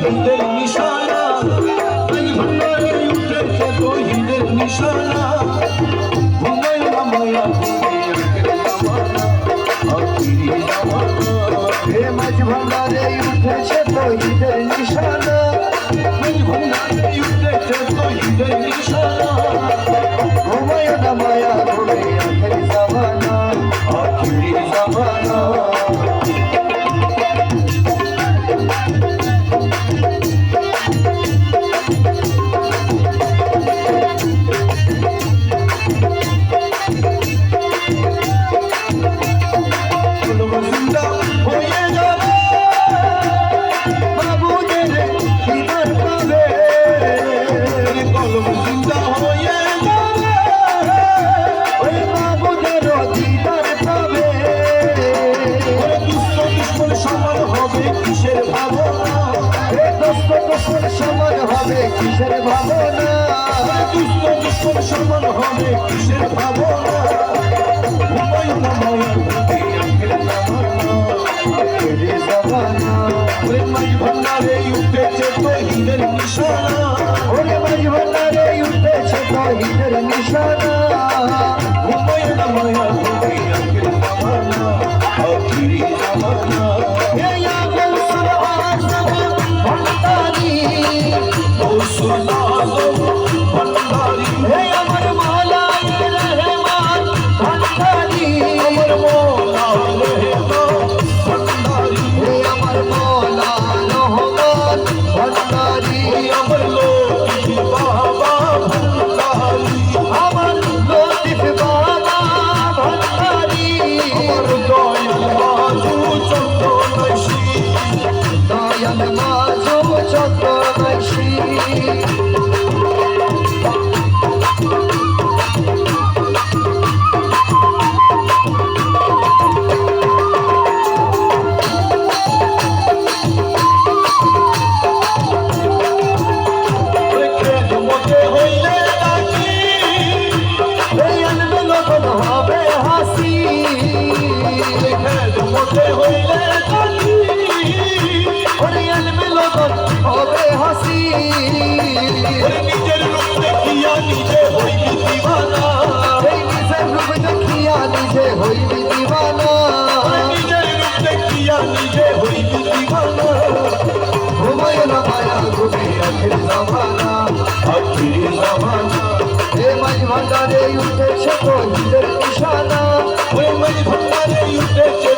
निशाना ভাবো। ভাঙা আর ফিরে না ভাঙা ওই মাঝ ভাঙা রে উঠেছে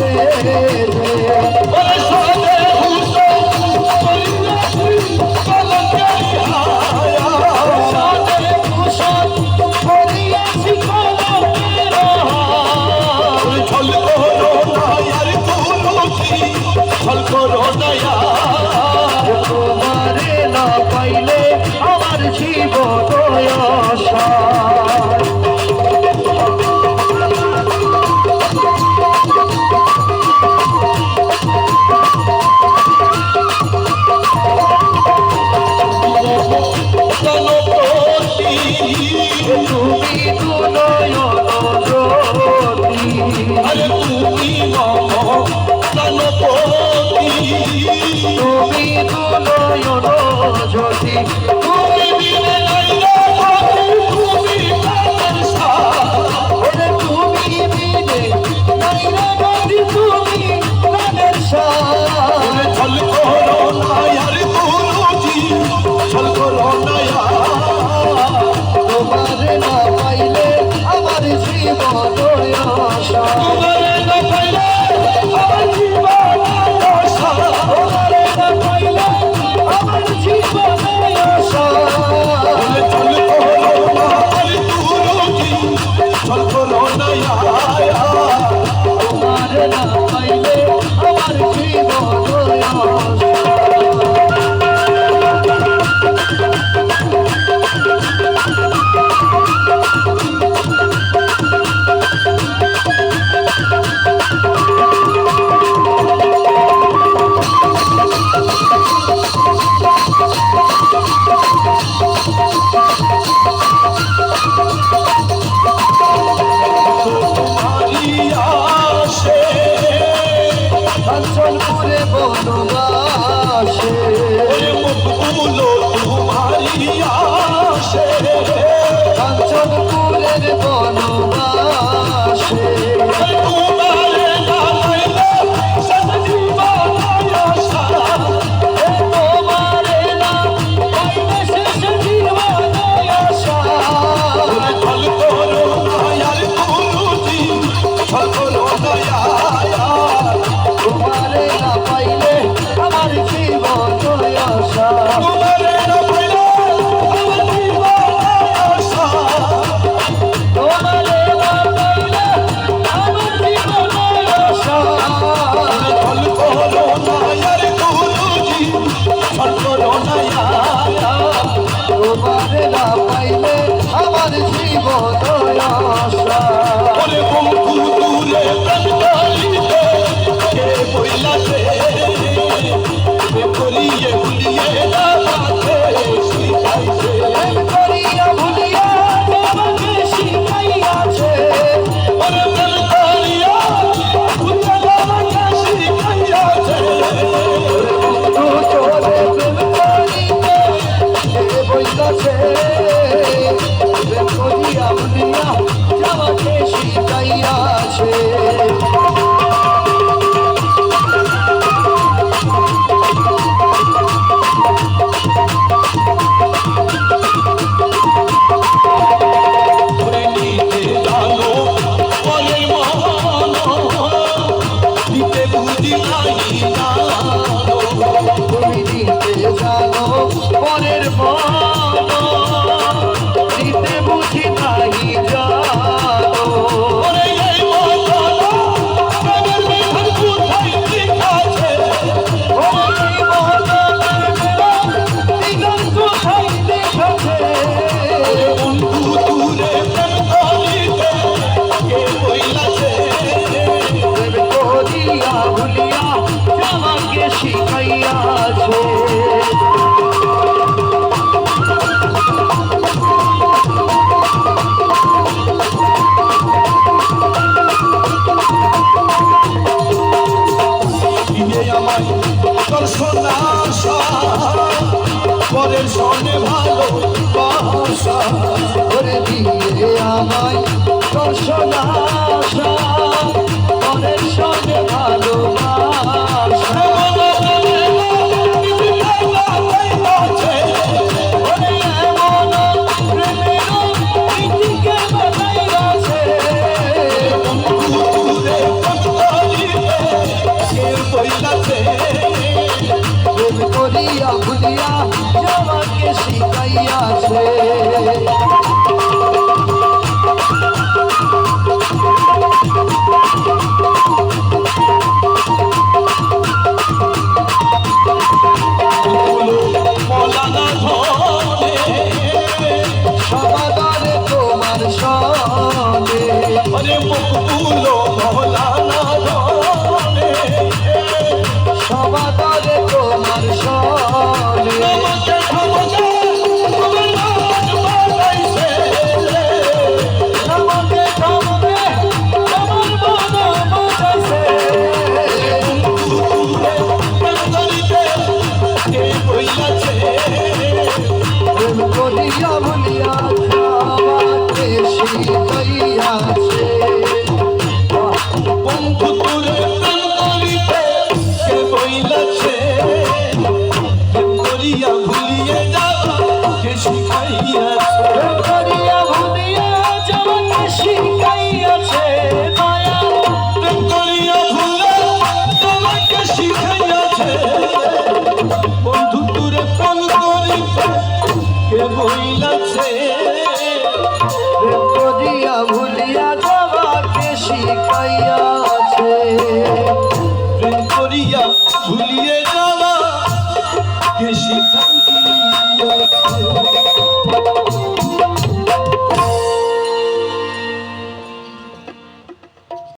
রে তোমারে না পাইলে আমার জীবন সোনা পরের সনে ভালো বাসা। করে দিয়ে আমায় তোর সোনা ভুলিয়া আমাকে শিখাইয়াছে।